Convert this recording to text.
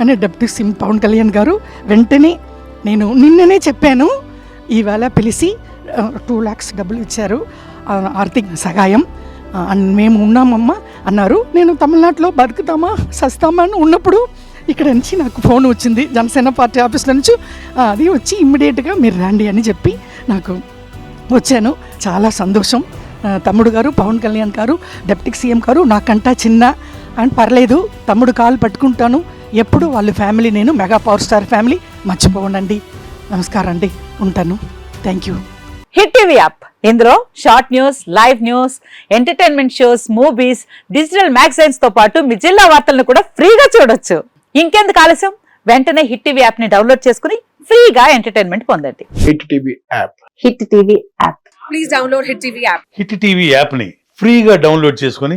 అని deputy CM Pawan Kalyan garu వెంటనే నేను నిన్ననే చెప్పాను ఈవేళ పిలిచి టూ ల్యాక్స్ డబ్బులు ఇచ్చారు ఆర్థిక సహాయం అండ్ మేము ఉన్నామమ్మా అన్నారు. నేను తమిళనాడులో బతుకుతామా సస్తామా అని ఉన్నప్పుడు ఇక్కడ నుంచి నాకు ఫోన్ వచ్చింది. జనసేన పార్టీ ఆఫీస్ నుంచి అది వచ్చి ఇమ్మీడియట్గా మీరు రండి అని చెప్పి నాకు వచ్చాను. చాలా సంతోషం. తమ్ముడు గారు పవన్ కళ్యాణ్ గారు డెప్యూటీ సీఎం గారు నాకంటా చిన్న అని పర్లేదు తమ్ముడు కాలు పట్టుకుంటాను ఎప్పుడు వాళ్ళ ఫ్యామిలీ నేను మెగా పవర్ స్టార్ ఫ్యామిలీ. మర్చిపోనండి నమస్కారం అండి. ఉంటాను. Thank you Hit TV app. ఇందులో short news live news entertainment shows movies digital మ్యాగజైన్స్తో పాటు మీ జిల్లా వార్తలను కూడా ఫ్రీగా చూడొచ్చు. ఇంకెందుకు ఆలస్యం? వెంటనే హిట్ టీవీ యాప్ని డౌన్లోడ్ చేసుకుని ఫ్రీగా ఎంటర్టైన్మెంట్ పొందండి. Hit TV app. Hit TV app. Please download Hit TV app. Hit TV యాప్ని ఫ్రీగా డౌన్లోడ్ చేసుకొని